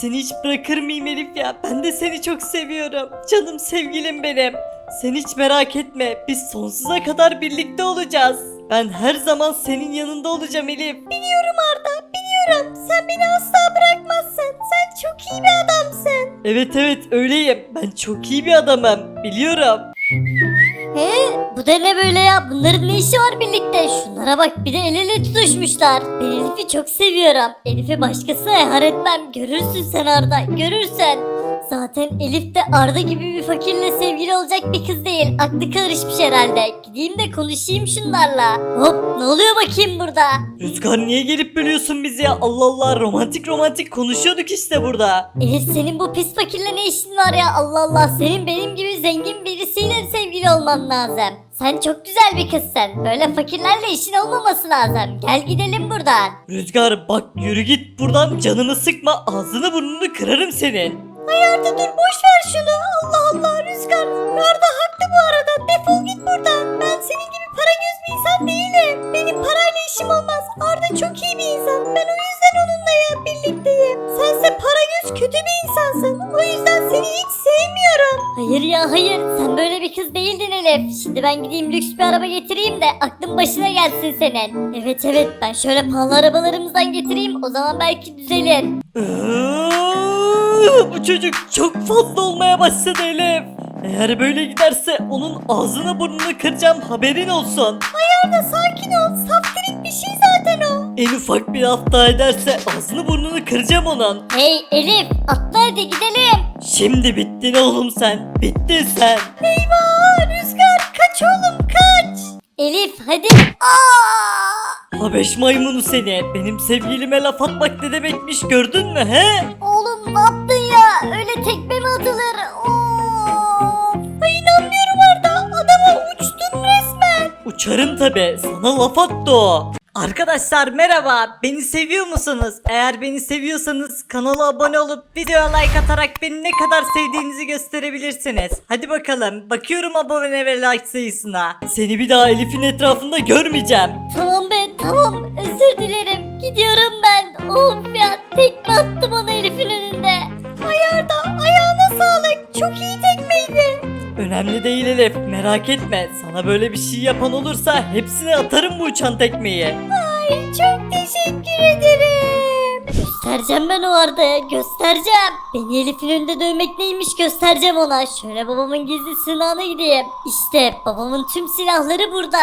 seni hiç bırakır mıyım Elif ya? Ben de seni çok seviyorum. Canım sevgilim benim. Sen hiç merak etme. Biz sonsuza kadar birlikte olacağız. Ben her zaman senin yanında olacağım Elif. Biliyorum Arda, biliyorum. Sen beni asla bırakmazsın. Sen çok iyi bir adamsın. Evet evet öyleyim. Ben çok iyi bir adamım. Biliyorum. Bu da ne böyle ya? Bunların ne işi var birlikte? Şunlara bak bir de el ele tutuşmuşlar. Ben Elif'i çok seviyorum. Elif'i başkasına yar etmem. Görürsün sen Arda, görürsün. Zaten Elif de Arda gibi bir fakirle sevgili olacak bir kız değil. Aklı karışmış herhalde. Gideyim de konuşayım şunlarla. Hop ne oluyor bakayım burada? Rüzgar niye gelip bölüyorsun bizi ya? Allah Allah romantik romantik konuşuyorduk işte burada. Elif senin bu pis fakirle ne işin var ya Allah Allah senin benim gibi zengin birisiyle sevgili olman lazım. Sen çok güzel bir kızsın. Böyle fakirlerle işin olmaması lazım. Gel gidelim buradan. Rüzgar bak yürü git buradan canımı sıkma ağzını burnunu kırarım senin. Ay Arda dur boş ver şunu. Allah Allah Rüzgar. Arda haklı bu arada. Defol git buradan. Ben senin gibi para göz bir insan değilim. Benim parayla işim olmaz. Arda çok iyi bir insan. Ben o yüzden onunla ya birlikteyim. Sense para göz kötü bir insansın. O yüzden seni hiç sevmiyorum. Hayır ya hayır. Sen böyle bir kız değildin Elif. Şimdi ben gideyim lüks bir araba getireyim de aklın başına gelsin senin. Evet evet ben şöyle pahalı arabalarımızdan getireyim. O zaman belki düzelir. Bu çocuk çok fazla olmaya başladı Elif. Eğer böyle giderse onun ağzını burnunu kıracağım haberin olsun. Arda sakin ol. Saftirik bir şey zaten o. En ufak bir hafta ederse ağzını burnunu kıracağım onun. Hey Elif atla hadi gidelim. Şimdi bittin oğlum sen. Bittin sen. Eyvah Rüzgar kaç oğlum kaç. Elif hadi. Aa! Habeş maymunu seni. Benim sevgilime laf atmak ne demekmiş gördün mü he? Oğlum ne yaptın ya? Öyle tekme mi atılır? Of. Ay inanmıyorum Arda. Adama uçtun resmen. Uçarım tabi. Sana laf attı o. Arkadaşlar merhaba. Beni seviyor musunuz? Eğer beni seviyorsanız kanala abone olup videoya like atarak beni ne kadar sevdiğinizi gösterebilirsiniz. Hadi bakalım. Bakıyorum abone ve like sayısına. Seni bir daha Elif'in etrafında görmeyeceğim. Tamam be tamam özür dilerim. Gidiyorum ben. Of ya tekme attım ona Elif'in önünde. Ay Arda ayağına sağlık. Çok iyi tekmeydi. Önemli değil Elif. Merak etme. Sana böyle bir şey yapan olursa hepsine atarım bu uçan tekmeyi. Ay çok teşekkür ederim. Göstereceğim ben o Arda'ya göstereceğim. Beni Elif'in önünde dövmek neymiş göstereceğim ona. Şöyle babamın gizli sınavına gideyim. İşte babamın tüm silahları burada.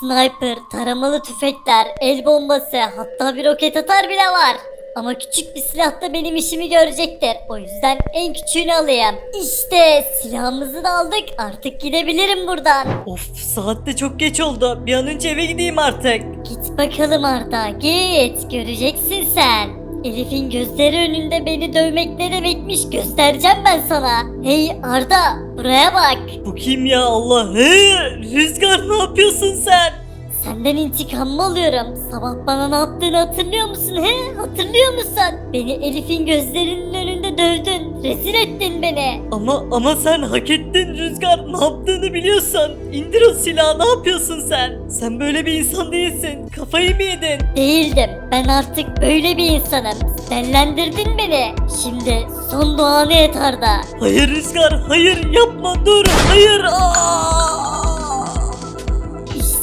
Sniper, taramalı tüfekler, el bombası hatta bir roket atar bile var. Ama küçük bir silah da benim işimi görecektir. O yüzden en küçüğünü alayım. İşte silahımızı da aldık. Artık gidebilirim buradan. Of saat de çok geç oldu. Bir an önce eve gideyim artık. Git bakalım Arda git göreceksin sen. Elif'in gözleri önünde beni dövmek ne demekmiş göstereceğim ben sana. Hey Arda buraya bak. Bu kim ya Allah? He, Rüzgar ne yapıyorsun sen? Senden intikam mı alıyorum? Sabah bana ne yaptığını hatırlıyor musun he? Hatırlıyor musun? Beni Elif'in gözlerinin önünde dövdün. Rezil ettin beni. Ama ama sen hak ettin Rüzgar. Ne yaptığını biliyorsun. İndir o silahı ne yapıyorsun sen? Sen böyle bir insan değilsin. Kafayı mı yedin? Değildim. Ben artık böyle bir insanım. Dellendirdin beni. Şimdi son duanı et Arda. Hayır Rüzgar hayır yapma dur hayır. Aa!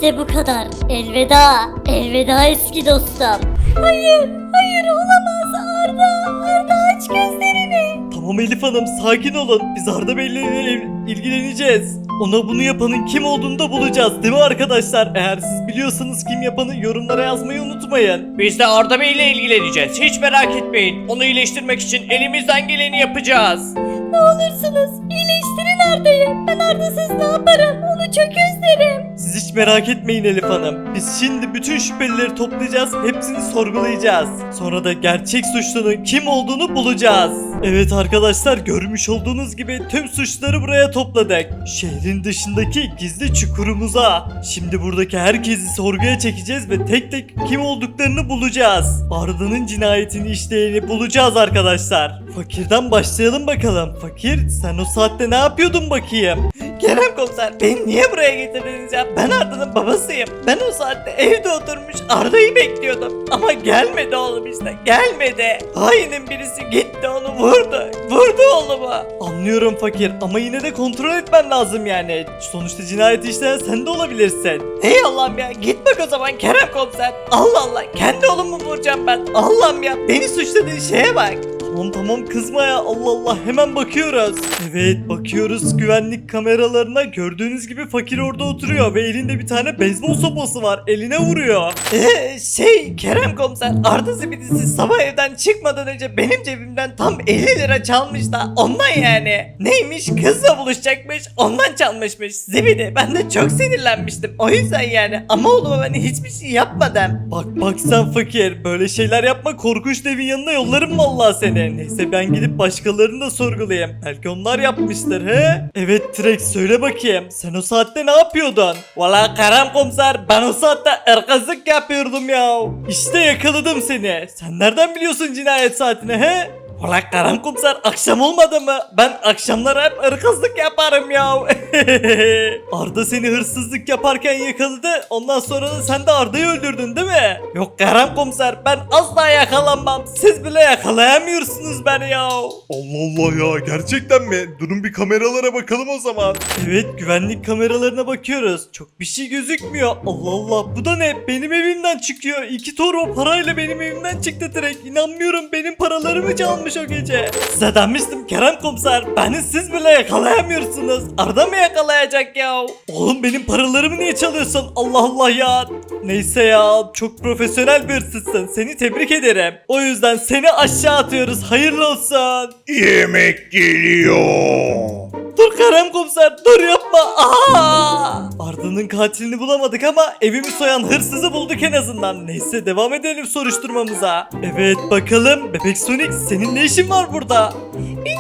İşte bu kadar. Elveda. Elveda eski dostum. Hayır, hayır olamaz Arda. Arda aç gözlerini. Tamam Elif Hanım sakin olun. Biz Arda Bey'le il- ilgileneceğiz. Ona bunu yapanın kim olduğunu da bulacağız değil mi arkadaşlar? Eğer siz biliyorsanız kim yapanı yorumlara yazmayı unutmayın. Biz de Arda Bey ile ilgileneceğiz. Hiç merak etmeyin. Onu iyileştirmek için elimizden geleni yapacağız. Ne olursunuz iyileştirin Arda'yı. Ben Arda'sız ne yaparım? Onu çok özlerim. Siz hiç merak etmeyin Elif Hanım. Biz şimdi bütün şüphelileri toplayacağız, hepsini sorgulayacağız. Sonra da gerçek suçlunun kim olduğunu bulacağız. Evet arkadaşlar görmüş olduğunuz gibi tüm suçları buraya topladık. Şehrin dışındaki gizli çukurumuza. Şimdi buradaki herkesi sorguya çekeceğiz ve tek tek kim olduklarını bulacağız. Arda'nın cinayetini işleyeni bulacağız arkadaşlar. Fakirden başlayalım bakalım. Fakir sen o saatte ne yapıyordun bakayım? Kerem komiser beni niye buraya getirdiniz ya? Ben Arda'nın babasıyım. Ben o saatte evde oturmuş Arda'yı bekliyordum. Ama gelmedi oğlum işte gelmedi. Hainin birisi gitti onu vurdu. Vurdu oğlumu. Anlıyorum fakir ama yine de kontrol etmen lazım yani. Sonuçta cinayeti işleyen sen de olabilirsin. Hey Allah'ım ya git bak o zaman Kerem komiser. Allah Allah kendi oğlumu vuracağım ben. Allah'ım ya beni suçladığın şeye bak. Tamam tamam kızma ya Allah Allah hemen bakıyoruz. Evet bakıyoruz güvenlik kameralarına gördüğünüz gibi fakir orada oturuyor ve elinde bir tane beyzbol sopası var eline vuruyor. Eee şey Kerem komiser Arda Zibidisi sabah evden çıkmadan önce benim cebimden tam 50 lira çalmış da ondan yani. Neymiş kızla buluşacakmış ondan çalmışmış Zibidi ben de çok sinirlenmiştim o yüzden yani ama oğluma ben hiçbir şey yapmadım. Bak bak sen fakir böyle şeyler yapma korkunç devin yanına yollarım vallahi seni. Neyse ben gidip başkalarını da sorgulayayım. Belki onlar yapmıştır he? Evet Trek söyle bakayım. Sen o saatte ne yapıyordun? Valla Kerem komiser ben o saatte ırkızlık yapıyordum ya. İşte yakaladım seni. Sen nereden biliyorsun cinayet saatini he? Valla Kerem komiser akşam olmadı mı? Ben akşamları hep ırkızlık yaparım ya. Arda seni hırsızlık yaparken yakaladı. Ondan sonra da sen de Arda'yı öldürdün değil mi? Yok Kerem komiser ben asla yakalanmam. Siz bile yakalayamıyorsunuz beni ya. Allah Allah ya gerçekten mi? Durun bir kameralara bakalım o zaman. Evet güvenlik kameralarına bakıyoruz. Çok bir şey gözükmüyor. Allah Allah bu da ne? Benim evimden çıkıyor. İki torba parayla benim evimden çıktı direkt. İnanmıyorum benim paralarımı çalmış o gece. Size demiştim Kerem komiser. Beni siz bile yakalayamıyorsunuz. Arda mı yakalayacak ya? Oğlum benim paralarımı niye çalıyorsun? Allah Allah ya. Neyse ya çok profesyonel bir hırsızsın. Seni tebrik ederim. O yüzden seni aşağı atıyoruz. Hayırlı olsun. Yemek geliyor. Dur Kerem komiser dur yapma. Aa! Arda'nın katilini bulamadık ama evimi soyan hırsızı bulduk en azından. Neyse devam edelim soruşturmamıza. Evet bakalım Bebek Sonic senin ne işin var burada? Bilmiyorum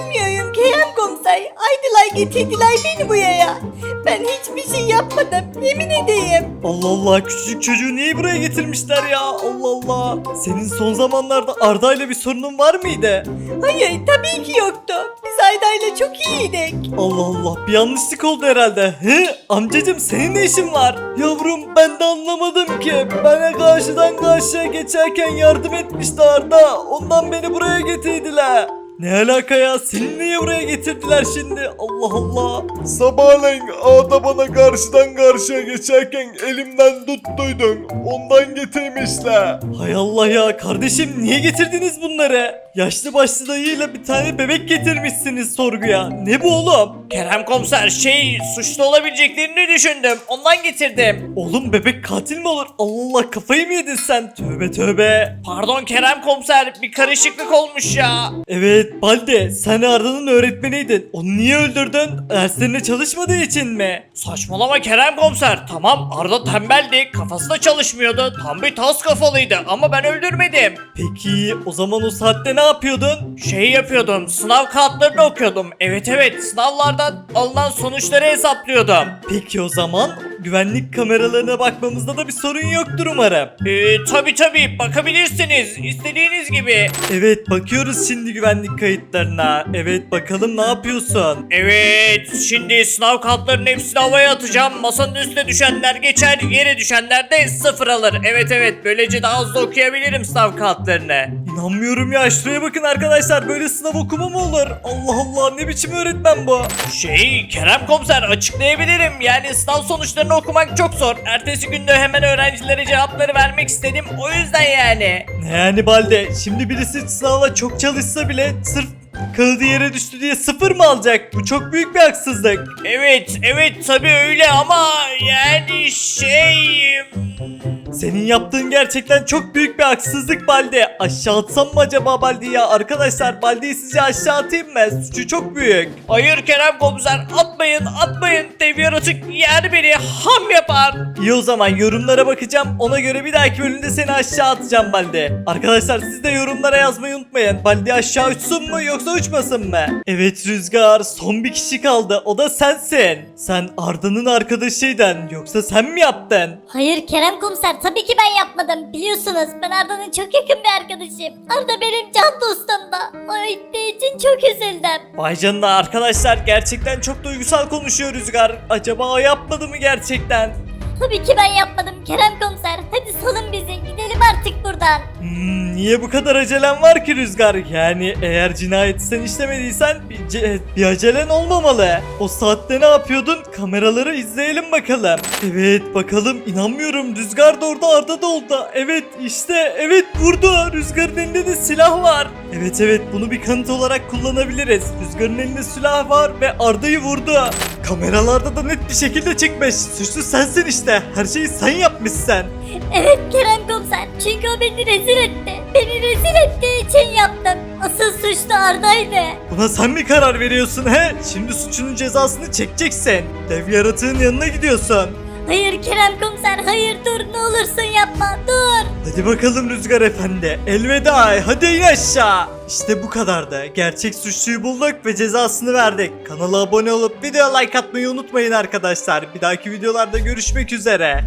Kerem komiser. Aydılar getirdiler beni buraya. Ben hiçbir şey yapmadım. Yemin edeyim. Allah Allah küçücük çocuğu niye buraya getirmişler ya? Allah Allah. Senin son zamanlarda Arda ile bir sorunun var mıydı? Hayır tabii ki yoktu. Biz Ayda'yla çok iyiydik. Allah Allah bir yanlışlık oldu herhalde. He amcacım senin ne işin var? Yavrum ben de anlamadım ki. Bana karşıdan karşıya geçerken yardım etmişti Arda. Ondan beni buraya getirdiler. Ne alaka ya? Seni niye buraya getirdiler şimdi? Allah Allah. Sabahleyin ağda bana karşıdan karşıya geçerken elimden tuttuydun. Ondan getirmişler. Hay Allah ya kardeşim niye getirdiniz bunları? Yaşlı başlı dayıyla bir tane bebek getirmişsiniz sorguya. Ne bu oğlum? Kerem komiser şey suçlu olabileceklerini düşündüm. Ondan getirdim. Oğlum bebek katil mi olur? Allah Allah kafayı mı yedin sen? Tövbe tövbe. Pardon Kerem komiser bir karışıklık olmuş ya. Evet Balde sen Arda'nın öğretmeniydin. Onu niye öldürdün? Derslerine çalışmadığı için mi? Saçmalama Kerem komiser. Tamam Arda tembeldi. Kafası da çalışmıyordu. Tam bir tas kafalıydı ama ben öldürmedim. Peki o zaman o saatte ne yapıyordun? Şey yapıyordum. Sınav kağıtlarını okuyordum. Evet evet sınavlardan alınan sonuçları hesaplıyordum. Peki o zaman güvenlik kameralarına bakmamızda da bir sorun yoktur umarım. Ee, tabi tabi bakabilirsiniz. istediğiniz gibi. Evet bakıyoruz şimdi güvenlik kayıtlarına. Evet bakalım ne yapıyorsun? Evet şimdi sınav kağıtlarının hepsini havaya atacağım. Masanın üstüne düşenler geçer, yere düşenler de sıfır alır. Evet evet böylece daha hızlı okuyabilirim sınav kağıtlarını. İnanmıyorum ya şuraya bakın arkadaşlar böyle sınav okuma mı olur? Allah Allah ne biçim öğretmen bu? Şey Kerem komiser açıklayabilirim. Yani sınav sonuçlarını okumak çok zor. Ertesi günde hemen öğrencilere cevapları vermek istedim. O yüzden yani. Ne yani Balde şimdi birisi sınava çok çalışsa bile sırf kağıdı yere düştü diye sıfır mı alacak? Bu çok büyük bir haksızlık. Evet evet tabii öyle ama yani şey... Senin yaptığın gerçekten çok büyük bir haksızlık Balde. Aşağı atsam mı acaba Balde ya? Arkadaşlar Balde'yi sizce aşağı atayım mı? Suçu çok büyük. Hayır Kerem komiser atmayın atmayın. Dev yaratık yer beni ham yapar. İyi o zaman yorumlara bakacağım. Ona göre bir dahaki bölümde seni aşağı atacağım Balde. Arkadaşlar siz de yorumlara yazmayı unutmayın. Balde aşağı uçsun mu yoksa uçmasın mı? Evet Rüzgar son bir kişi kaldı. O da sensin. Sen Arda'nın arkadaşıydın. Yoksa sen mi yaptın? Hayır Kerem komiser tabii ki ben yapmadım. Biliyorsunuz ben Arda'nın çok yakın bir arkadaşım. Arda benim can dostum da. O gittiği için çok üzüldüm. Vay canına arkadaşlar gerçekten çok duygusal konuşuyor Rüzgar. Acaba o yapmadı mı gerçekten? Tabii ki ben yapmadım Kerem komiser. Hadi salın bizi gidelim artık buradan. Hmm, niye bu kadar acelen var ki Rüzgar? Yani eğer cinayeti sen işlemediysen bir, ce- bir acelen olmamalı. O saatte ne yapıyordun? Kameraları izleyelim bakalım. Evet bakalım inanmıyorum Rüzgar da orada Arda da orada. Evet işte evet vurdu. Rüzgar'ın elinde de silah var. Evet evet bunu bir kanıt olarak kullanabiliriz. Rüzgar'ın elinde silah var ve Arda'yı vurdu. Kameralarda da net bir şekilde çıkmış. Suçlu sensin işte. Her şeyi sen yapmışsın. Evet Kerem komiser çünkü o beni rezil etti. Beni rezil ettiği için yaptım. Asıl suçlu Arda'ydı. Buna sen mi karar veriyorsun he? Şimdi suçunun cezasını çekeceksin. Dev yaratığın yanına gidiyorsun. Hayır Kerem komiser hayır dur ne olursun yapma dur. Hadi bakalım Rüzgar Efendi. Elveda hadi in aşağı. İşte bu kadardı. Gerçek suçluyu bulduk ve cezasını verdik. Kanala abone olup video like atmayı unutmayın arkadaşlar. Bir dahaki videolarda görüşmek üzere.